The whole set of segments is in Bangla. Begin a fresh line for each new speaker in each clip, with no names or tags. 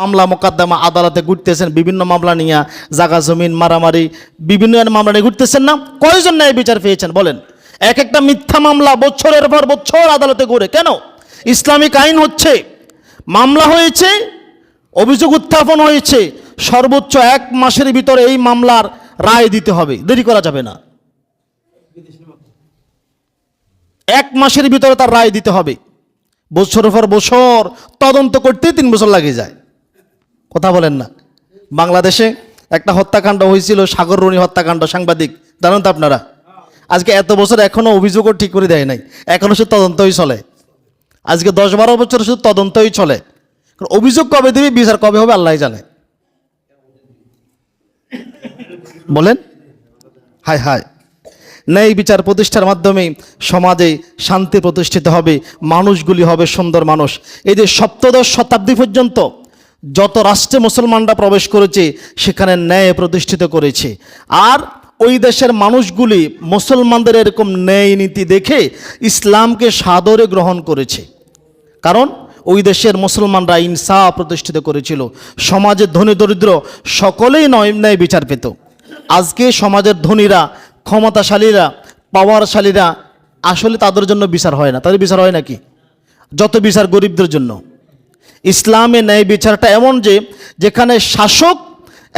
মামলা মোকদ্দমা আদালতে ঘুরতেছেন, বিভিন্ন মামলা নিয়ে, জাগা জমিন, মারামারি, বিভিন্ন মামলা নিয়ে ঘুরতেছেন না? কয়জন ন্যায় বিচার পেয়েছেন বলেন? এক একটা মিথ্যা মামলা বছরের পর বছর আদালতে ঘুরে। কেন? ইসলামিক আইন হচ্ছে, মামলা হয়েছে, অভিযোগ উত্থাপন হয়েছে, সর্বোচ্চ এক মাসের ভিতরে এই মামলার রায় দিতে হবে। দেরি করা যাবে না। এক মাসের ভিতরে তার রায় দিতে হবে। বছরের পর বছর তদন্ত করতে তিন বছর লাগে যায়। কথা বলেন না। বাংলাদেশে একটা হত্যাকাণ্ড হয়েছিল, সাগর রনি হত্যাকাণ্ড, সাংবাদিক। জানেন তো আপনারা? আজকে এত বছর এখনও অভিযোগও ঠিক করে দেয় নাই। এখনও সে তদন্তই চলে। আজকে দশ বারো বছর শুধু তদন্তই চলে। অভিযোগ কবে দেবে, বিচার কবে হবে আল্লাহ জানে। বলেন? হায় হায়। ন্যায় বিচার প্রতিষ্ঠার মাধ্যমে সমাজে শান্তি প্রতিষ্ঠিত হবে, মানুষগুলি হবে সুন্দর মানুষ। এই যে সপ্তদশ শতাব্দী পর্যন্ত যত রাষ্ট্রে মুসলমানরা প্রবেশ করেছে, সেখানে ন্যায় প্রতিষ্ঠিত করেছে। আর ওই দেশের মানুষগুলি মুসলমানদের এরকম ন্যায় নীতি দেখে ইসলামকে সাদরে গ্রহণ করেছে। কারণ ওই দেশের মুসলমানরা ইনসা প্রতিষ্ঠিত করেছিল। সমাজের ধনী দরিদ্র সকলেই নয়, ন্যায় বিচার পেত। আজকে সমাজের ধনীরা, ক্ষমতাশালীরা পাওয়ারশালীরা আসলে তাদের জন্য বিচার হয় না। তাদের বিচার হয় নাকি? যত বিচার গরিবদের জন্য। ইসলামে ন্যায় বিচারটা এমন যে, যেখানে শাসক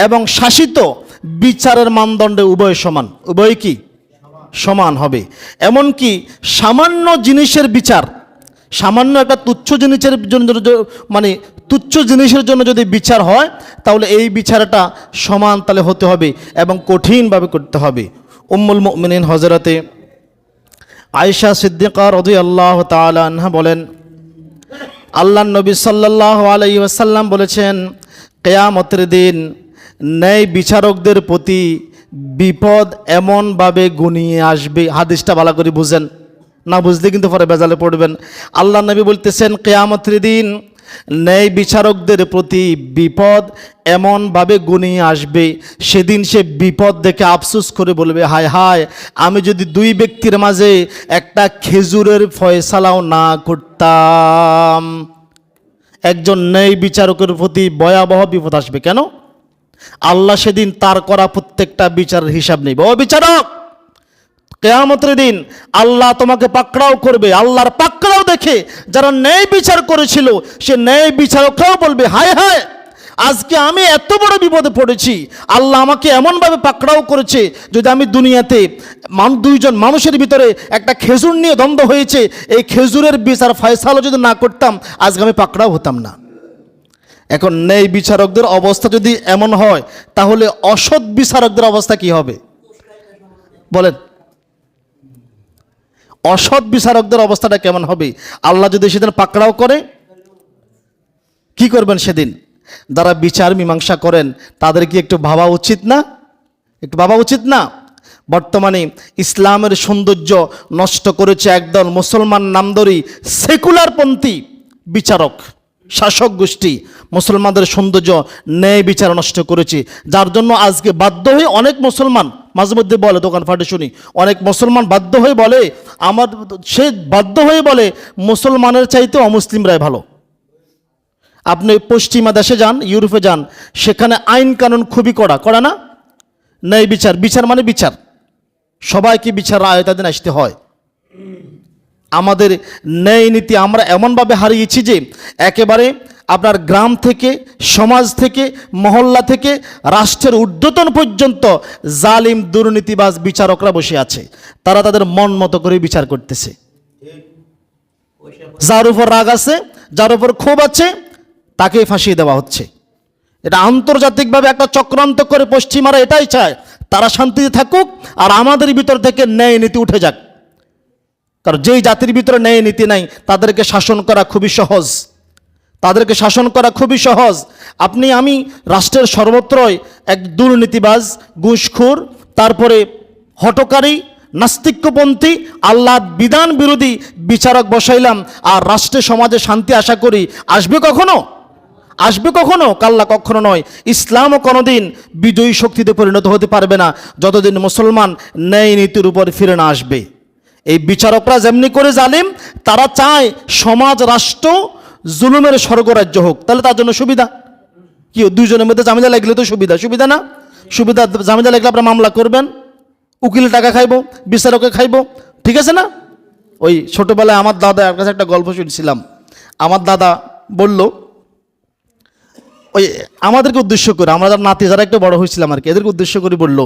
এবং শাসিত বিচারের মানদণ্ডে উভয় সমান। উভয় কি? সমান হবে। এমনকি সামান্য জিনিসের বিচার, সামান্য একটা তুচ্ছ জিনিসের জন্য মানে তুচ্ছ জিনিসের জন্য যদি বিচার হয়, তাহলে এই বিচারটা সমান তাহলে হতে হবে এবং কঠিনভাবে করতে হবে। উম্মুল মুমিনিন হজরতে আয়েশা সিদ্দিকার রদি আল্লাহ তালা বলেন আল্লাহ নবী সাল্লাহ আলাই আসাল্লাম বলেছেন, কেয়ামতের দিন ন্যায় বিচারকদের প্রতি বিপদ এমনভাবে গুনিয়ে আসবে। হাদিসটা ভালো করে বুঝেন। না বুঝলে কিন্তু পরে বেজালে পড়বেন। আল্লাহ নবী বলতেছেন, কেয়ামতের দিন ন্যায় বিচারকদের প্রতি বিপদ এমনভাবে গুনিয়ে আসবে। সেদিন সে বিপদ দেখে আফসোস করে বলবে, হায় হায়, আমি যদি দুই ব্যক্তির মাঝে একটা খেজুরের ফয়সালাও না করতাম, একজন ন্যায় বিচারকের প্রতি ভয়াবহ বিপদ আসবে কেন? আল্লাহ সেদিন তার করা প্রত্যেকটা বিচারের হিসাব নেবে। ও বিচারক! কেয়ামতের দিন আল্লাহ তোমাকে পাকড়াও করবে, আল্লাহর পাকড়াও দেখে যারা ন্যায় বিচার করেছিল, সে ন্যায় বিচারকরাও বলবে, হায় হায়, আজকে আমি এত বড় বিপদে পড়েছি, আল্লাহ আমাকে এমনভাবে পাকড়াও করেছে যদি আমি দুনিয়াতে দুইজন মানুষের ভিতরে একটা খেজুর নিয়ে দ্বন্দ্ব হয়েছে, এই খেজুরের বিচার ফয়সালও যদি না করতাম, আজকে আমি পাকড়াও হতাম না। এখন ন্যায় বিচারকদের অবস্থা যদি এমন হয়, তাহলে অসৎ বিচারকদের অবস্থা কি হবে? বলেন। অসৎ বিচারকদের অবস্থাটা কেমন হবে? আল্লাহ যদি সেদিন পাকড়াও করে, কি করবেন সেদিন? যারা বিচার মীমাংসা করেন, তাদের কি একটু ভাবা উচিত না? একটু ভাবা উচিত না? বর্তমানে ইসলামের সৌন্দর্য নষ্ট করেছে একদল মুসলমান নামদরি সেকুলারপন্থী বিচারক, শাসক গোষ্ঠী। মুসলমানদের সৌন্দর্য ন্যায় বিচার নষ্ট করেছে। যার জন্য আজকে বাধ্য হয়ে অনেক মুসলমান মাঝে মধ্যে বলে, দোকান ফাটে শুনি। অনেক মুসলমান বাধ্য হয়ে বলে, আমার সে বাধ্য হয়ে বলে, মুসলমানের চাইতে অমুসলিমরাই ভালো। আপনি পশ্চিমা দেশে যান, ইউরোপে যান, সেখানে আইন কানুন খুবই কড়া। কড়া না? ন্যায় বিচার। বিচার মানে বিচার। সবাইকে বিচার আয়তাদিন আসতে হয়? আমাদের ন্যায় নীতি আমরা এমনভাবে হারিয়েছি যে, একেবারে আপনার গ্রাম থেকে, সমাজ থেকে, মহল্লা থেকে, রাষ্ট্রের ঊর্ধ্বতন পর্যন্ত জালিম, দুর্নীতিবাজ বিচারকরা বসে আছে। তারা তাদের মন মতো করে বিচার করতেছে। যার উপর রাগ আছে, যার উপর ক্ষোভ আছে তাকে ফাঁসিয়ে দেওয়া হচ্ছে। এটা আন্তর্জাতিকভাবে একটা চক্রান্ত করে পশ্চিমারা এটাই চায়, তারা শান্তিতে থাকুক আর আমাদের ভিতর থেকে ন্যায় নীতি উঠে যাক। কারণ যেই জাতির ভিতরে ন্যায় নীতি নাই, তাদেরকে শাসন করা খুবই সহজ। তাদেরকে শাসন করা খুবই সহজ। আপনি, আমি রাষ্ট্রের সর্বত্রই এক দুর্নীতিবাজ, ঘুষখোর, তারপরে হটকারী নাস্তিক্যপন্থী আল্লাহ বিধান বিরোধী বিচারক বসাইলাম আর রাষ্ট্রে, সমাজে শান্তি আশা করি আসবে কখনো? আসবে কখনো? কাল্লা কখনো নয়। ইসলামও কোনোদিন বিজয়ী শক্তিতে পরিণত হতে পারবে না। যতদিন মুসলমান ন্যায় নীতির উপর ফিরে না আসবে। এই বিচারকরা যেমনি করে জালিম, তারা চায় সমাজ, রাষ্ট্র জুলুমের স্বর্গরাজ্য হোক, তাহলে তার জন্য সুবিধা। কি দুইজনের মধ্যে জামিলা লাগলে তো সুবিধা। সুবিধা না? সুবিধা জামিলা লাগলে আপনারা মামলা করবেন উকিল টাকা খাইব বিচারকে খাইবো, ঠিক আছে না? ওই ছোটোবেলায় আমার দাদা কাছে একটা গল্প শুনছিলাম। আমার দাদা বলল, ওই আমাদেরকে উদ্দেশ্য করে, আমরা যারা নাতি যারা একটু বড় হয়েছিলাম আর কি, এদেরকে উদ্দেশ্য করে বলল,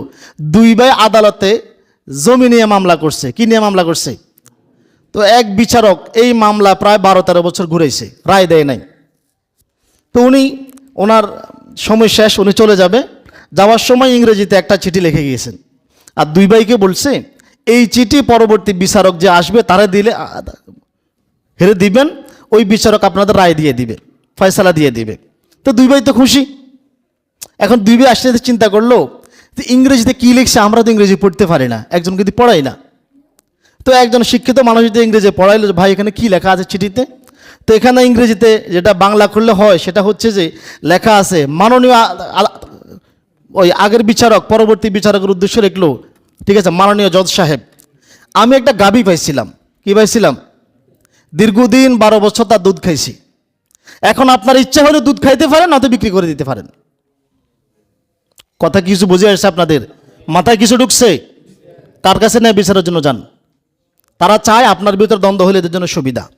দুই ভাই আদালতে জমি নিয়ে মামলা করছে। কি নিয়ে মামলা করছে? তো এক বিচারক এই মামলা প্রায় বারো তেরো বছর ঘুরেছে, রায় দেয় নাই। তো উনি, ওনার সময় শেষ, উনি চলে যাবে। যাওয়ার সময় ইংরেজিতে একটা চিঠি লিখে গিয়েছেন। আর দুই ভাইকে বলছে, এই চিঠি পরবর্তী বিচারক যে আসবে, তারা দিলে হেরে দিবেন, ওই বিচারক আপনাদের রায় দিয়ে দিবে, ফয়সালা দিয়ে দিবে। তো দুই ভাই তো খুশি। এখন দুই ভাই আসতে চিন্তা করল, ইংরেজিতে কী লিখছে? আমরা তো ইংরেজি পড়তে পারি না একজন কিন্তু পড়াই না। তো একজন শিক্ষিত মানুষ যদি ইংরেজি পড়াইলো ভাই, এখানে কী লেখা আছে চিঠিতে? তো এখানে ইংরেজিতে যেটা বাংলা করলে হয়, সেটা হচ্ছে যে, লেখা আছে, মাননীয় ওই আগের বিচারক, পরবর্তী বিচারকের উদ্দেশ্য লিখলো, ঠিক আছে, মাননীয় জজ সাহেব, আমি একটা গাবি পাইছিলাম। কি পাইছিলাম? দীর্ঘদিন বারো বছর তার দুধ খাইছি। এখন আপনার ইচ্ছা হলে দুধ খাইতে পারেন, নয়তো বিক্রি করে দিতে পারেন। কথা কিছু বুঝে আসছে আপনাদের? মাথায় কিছু ঢুকছে? কার কাছে নেয় বিচারের জন্য যান? তারা চায় আপনার ভিতরে দ্বন্দ্ব হলে এদের জন্য সুবিধা।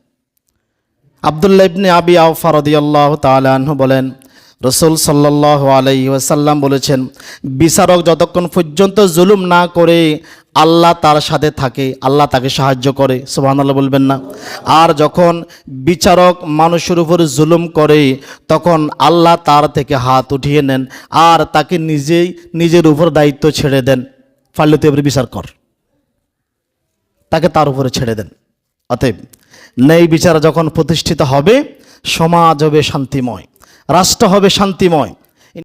আবদুল্লাহ ইবনে আবি আউফা রাদিয়াল্লাহু তাআলা আনহু বলেন, রসুল সাল্লাল্লাহু আলাইহি ওয়াসাল্লাম বলেছেন, বিচারক যতক্ষণ পর্যন্ত জুলুম না করে, আল্লাহ তার সাথে থাকে, আল্লাহ তাকে সাহায্য করে। সুবহানাল্লাহ বলবেন না। আর যখন বিচারক মানুষের উপর জুলুম করে, তখন আল্লাহ তার থেকে হাত উঠিয়ে নেন আর তাকে নিজেই নিজের উপর দায়িত্ব ছেড়ে দেন। তুই বিচার কর। তাকে তার উপরে ছেড়ে দেন। অতএব ন্যায় বিচার যখন প্রতিষ্ঠিত হবে, সমাজ হবে শান্তিময়, রাষ্ট্র হবে শান্তিময়